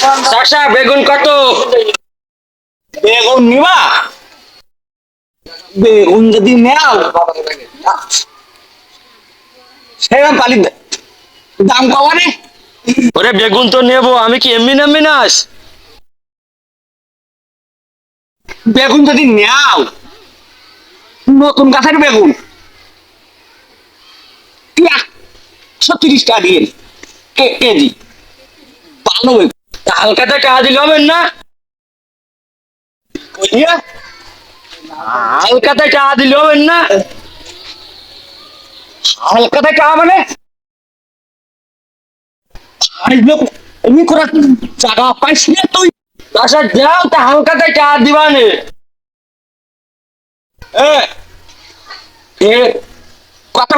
চাষা বেগুন কত? বেগুন নিবা? বেগুন যদি নেও সেরকম পালি দাম কমানে। ওরে বেগুন তো নেব আমি কি এমনি নামি নাস বেগুন যদি নেও নতুন গাছের বেগুন। একশো তিরিশ টাকা দিয়ে কে- কেজি। ভালো বেগুন। হালকাতে টাকা দিলে না? হালকাতে টাকা দিলে না? হালকাতে টাকা মানে? এমনি করার জায়গা পাইস না তুই? চাষা যাও, তা হালকাতে টাকা দিবানে এ এ, কথা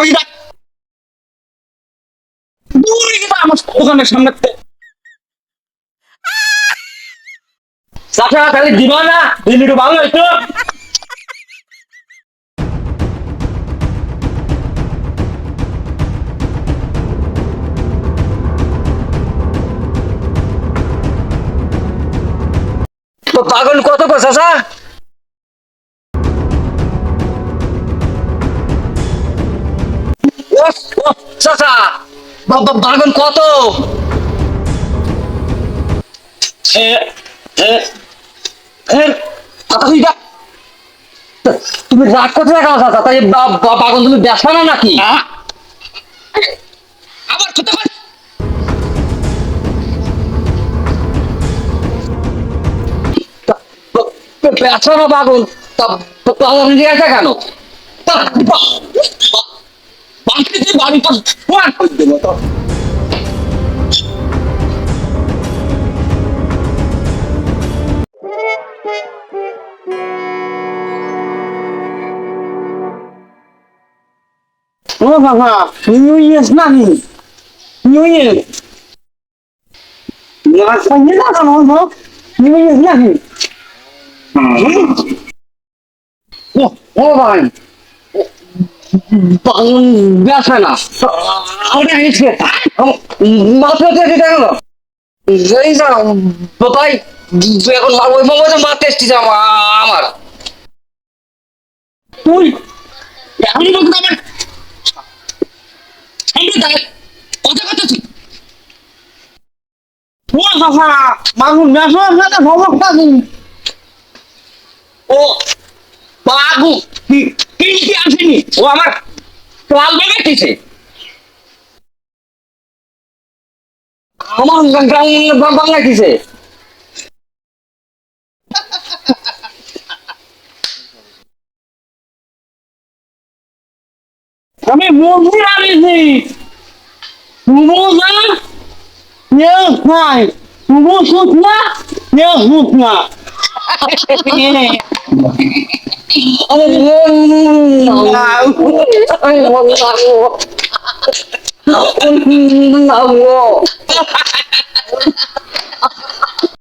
দূরে গেলে আমার দোকানের সামনে থেকে। তাহলে দিবা না? দিলে ভালো হইতো পাগল কত কো চাষা বাবা বাগন কত? তুমি রাগ করতে রাখা চাচা তাই বাগন তুমি ব্যস্ত না নাকি আবার ব্যস্ত না বাগন তা বাগন দিয়ে আছে কেন দেবো তো ও বাবা নিউ ইয়ার্স নাকি? নিউ ইয়ার না নাকি? ও ভাই ব্যস্ত না। ওটা এসে মাত্র থেকে গেল। এই যা বাবাই এখন এসছিস আমার। আমার আমি মুরগি আনিছি। নে 娘死，老公死吗？娘死吗？哈哈哈哈哈哈！我难过，哎呀，我难过，我难过，哈哈哈哈哈哈！